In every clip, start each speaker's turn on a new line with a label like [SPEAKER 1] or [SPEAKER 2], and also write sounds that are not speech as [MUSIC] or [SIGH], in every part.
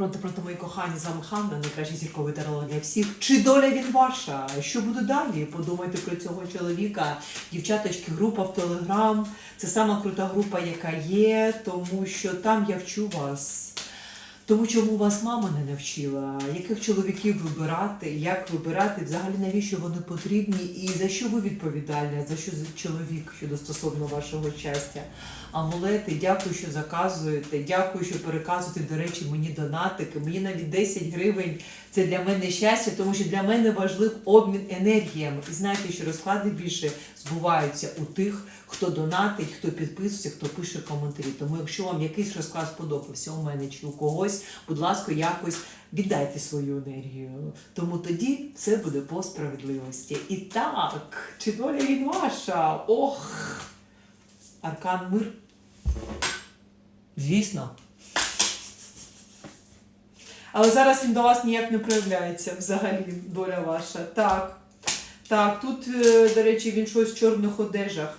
[SPEAKER 1] Пронто, пронто, мої кохані, з вами Ханна, найкращий зірковий таролог для всіх. Чи доля він ваша? Що буде далі? Подумайте про цього чоловіка. Дівчаточки, група в Телеграм. Це сама крута група, яка є, тому що там я вчу вас. Тому чому вас мама не навчила, яких чоловіків вибирати, як вибирати, взагалі навіщо вони потрібні і за що ви відповідальні, за що чоловік щодо стосовно вашого щастя. Амулети, дякую, що заказуєте, дякую, що переказуєте, до речі, мені донатики. Мені навіть 10 гривень це для мене щастя, тому що для мене важлив обмін енергіями. І знаєте, що розклади більше збуваються у тих, хто донатить, хто підписується, хто пише коментарі. Тому, якщо вам якийсь розклад сподобався у мене чи у когось, будь ласка, якось віддайте свою енергію. Тому тоді все буде по справедливості. І так, чи доля він ваша? Ох! Аркан мир. Звісно. Але зараз він до вас ніяк не проявляється взагалі, доля ваша. Так. Так, тут, е, до речі, він щось в чорних одежах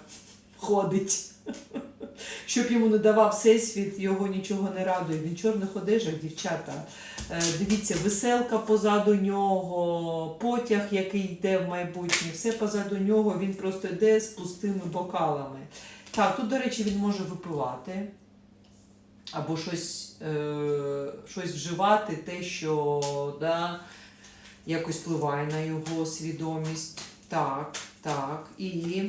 [SPEAKER 1] ходить. [LAUGHS] Щоб йому не давав всесвіт, його нічого не радує. Він в чорних одежах, дівчата. Е, Дивіться, веселка позаду нього, потяг, який йде в майбутнє, все позаду нього, він просто йде з пустими бокалами. Так, тут, до речі, він може випивати або щось, е, щось вживати, те, що да, якось впливає на його свідомість. Так, так. І.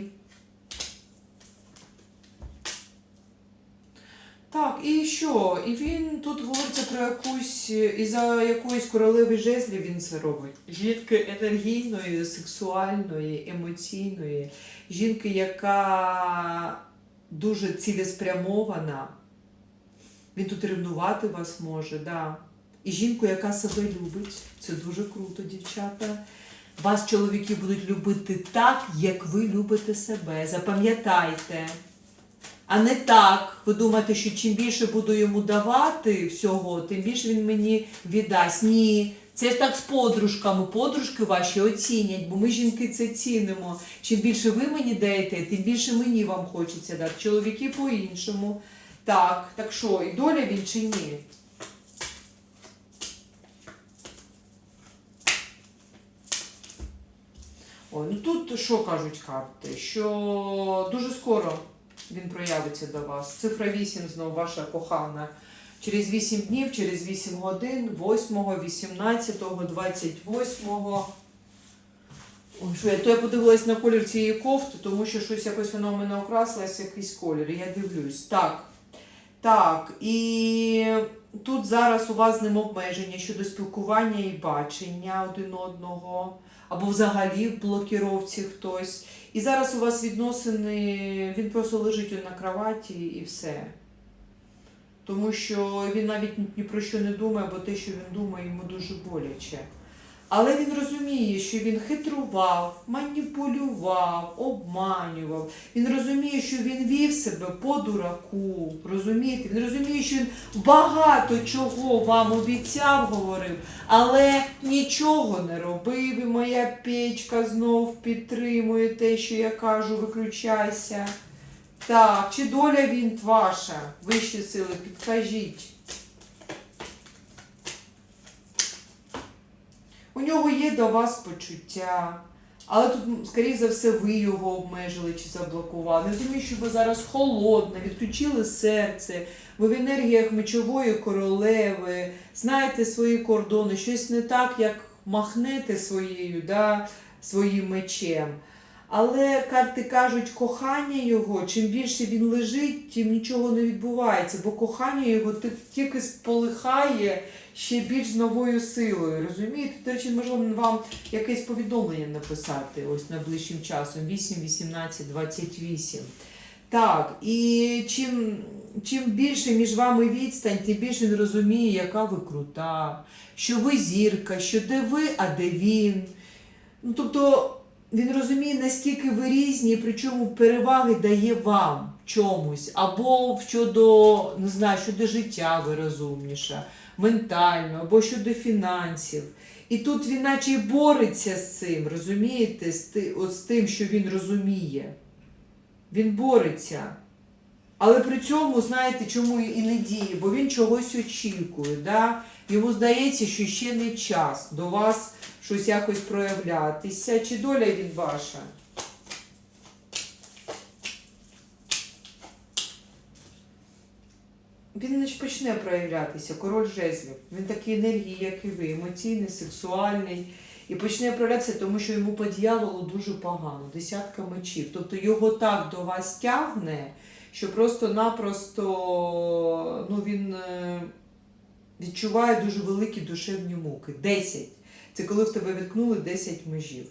[SPEAKER 1] Так, і що? І він тут говориться про якусь, і за якоїсь королеви жезлів він це робить. Жінки енергійної, сексуальної, емоційної, жінки, яка дуже цілеспрямована. Він тут ревнувати вас може, да. І жінку, яка себе любить. Це дуже круто, дівчата. Вас чоловіки будуть любити так, як ви любите себе. Запам'ятайте. А не так. Ви думаєте, що чим більше буду йому давати всього, тим більше він мені віддасть. Ні. Це так з подружками. Подружки ваші оцінять, бо ми жінки це цінимо. Чим більше ви мені даєте, тим більше мені вам хочеться дати. Чоловіки по-іншому. Так, так що, і доля він чи ні? Ой, ну тут що кажуть карти? Що дуже скоро він проявиться до вас. Цифра 8 знову ваша кохана. Через 8 днів, через 8 годин, 8, 18, 28. Ой, що я, то я подивилась на колір цієї кофти, тому що щось якось воно в мене окрасилось, якийсь колір. Я дивлюсь. Так. Так, і тут зараз у вас з ним обмеження щодо спілкування і бачення один одного, або взагалі в блокіровці хтось. І зараз у вас відносини, він просто лежить на кроваті і все. Тому що він навіть ні про що не думає, бо те, що він думає, йому дуже боляче. Але він розуміє, що він хитрував, маніпулював, обманював. Він розуміє, що він вів себе по дураку. Розумієте? Він розуміє, що він багато чого вам обіцяв, говорив, але нічого не робив. І моя печка знов підтримує те, що я кажу, виключайся. Так, чи доля він ваша? Вищі сили, підкажіть. Нього є до вас почуття, але тут, скоріше за все, ви його обмежили чи заблокували. Розумію, що ви зараз холодна, відключили серце, ви в енергіях мечової королеви, знаєте свої кордони, щось не так, як махнете своєю, да, своїм мечем. Але карти кажуть, кохання його, чим більше він лежить, тим нічого не відбувається, бо кохання його тільки сполихає ще більш з новою силою. Розумієте? До речі, можливо, вам якесь повідомлення написати ось найближчим часом 8, 18, 28. Так, і чим, чим більше між вами відстань, тим більше він розуміє, яка ви крута, що ви зірка, що де ви, а де він. Ну, тобто він розуміє, наскільки ви різні, причому переваги дає вам чомусь, або щодо, не знаю, щодо життя ви розумніша, ментально, або щодо фінансів. І тут він наче й бореться з цим, розумієте, з тим, що він розуміє. Він бореться. Але при цьому, знаєте, чому і не діє? Бо він чогось очікує. Да? Йому здається, що ще не час до вас щось якось проявлятися. Чи доля він ваша? Він не почне проявлятися, король жезлів. Він такий енергії, як і ви, емоційний, сексуальний. І почне проявлятися, тому що йому по дьяволу дуже погано, десятка мечів. Тобто його так до вас тягне, що просто-напросто ну, він е, відчуває дуже великі душевні муки. 10. Це коли в тебе відкнули 10 межів,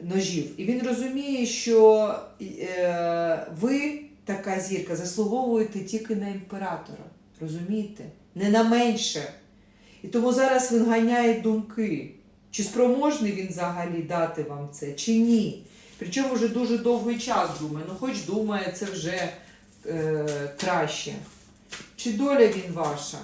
[SPEAKER 1] ножів. І він розуміє, що е, ви, така зірка, заслуговуєте тільки на імператора. Розумієте? Не на менше. І тому зараз він ганяє думки. Чи спроможний він взагалі дати вам це, чи ні? Причому вже дуже довгий час думає. Ну, хоч думає, це вже е, краще. Чи доля він ваша?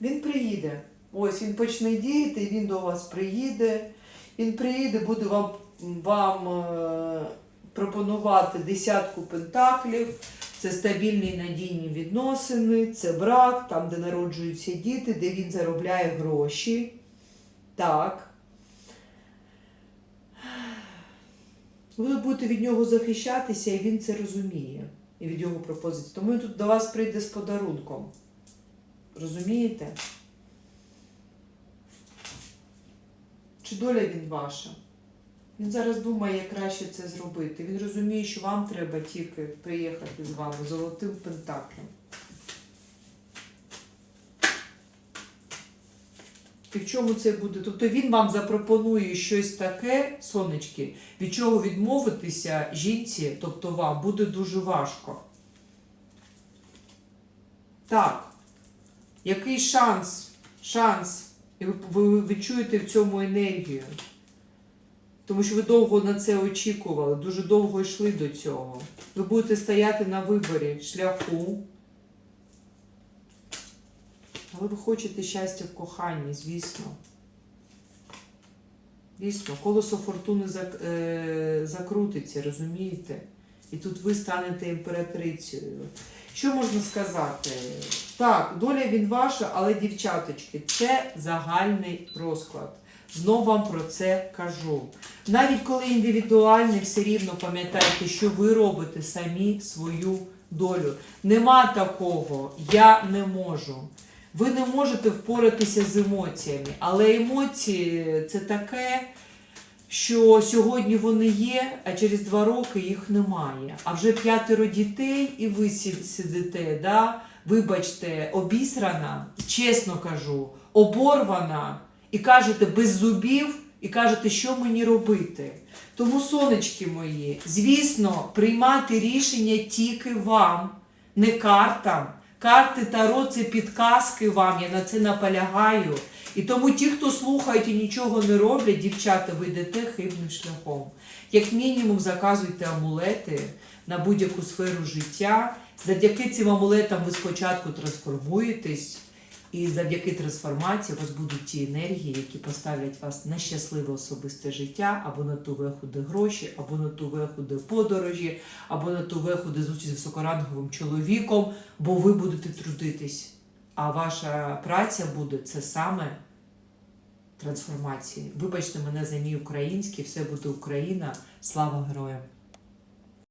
[SPEAKER 1] Він приїде. Ось він почне діяти, він до вас приїде. Він приїде, буде вам, вам е, пропонувати десятку пентаклів. Це стабільні надійні відносини, це брак, там, де народжуються діти, де він заробляє гроші. Так. Ви будете від нього захищатися, і він це розуміє. І від його пропозиції. Тому він тут до вас прийде з подарунком. Розумієте? Чи доля він ваша? Він зараз думає, як краще це зробити. Він розуміє, що вам треба тільки приїхати з вами золотим пентаклем. І в чому це буде? Тобто він вам запропонує щось таке, сонечки, від чого відмовитися жінці, тобто вам, буде дуже важко. Так. Який шанс? Шанс. І ви, відчуєте в цьому енергію. Тому що ви довго на це очікували, дуже довго йшли до цього. Ви будете стояти на виборі шляху. Але ви хочете щастя в коханні, звісно. Звісно, колесо фортуни е, закрутиться, розумієте? І тут ви станете імператрицею. Що можна сказати? Так, доля він ваша, але дівчаточки, це загальний розклад. Знов вам про це кажу. Навіть коли індивідуальний, все рівно пам'ятайте, що ви робите самі свою долю. Нема такого, я не можу. Ви не можете впоратися з емоціями, але емоції це таке, що сьогодні вони є, а через два роки їх немає. А вже п'ятеро дітей, і ви сидите, да? вибачте, обісрана, чесно кажу, оборвана, і кажете без зубів, і кажете, що мені робити. Тому, сонечки мої, звісно, приймати рішення тільки вам, не картам. Карти Таро це підказки вам, я на це наполягаю. І тому ті, хто слухають і нічого не роблять, дівчата, ви йдете хибним шляхом. Як мінімум, заказуйте амулети на будь-яку сферу життя. Завдяки цим амулетам ви спочатку трансформуєтесь, і завдяки трансформації у вас будуть ті енергії, які поставлять вас на щасливе особисте життя, або на ту веху, де гроші, або на ту веху, де подорожі, або на ту веху, де зустріч з високоранговим чоловіком, бо ви будете трудитись. А ваша праця буде це саме трансформації. Вибачте мене за мій український, все буде Україна. Слава героям!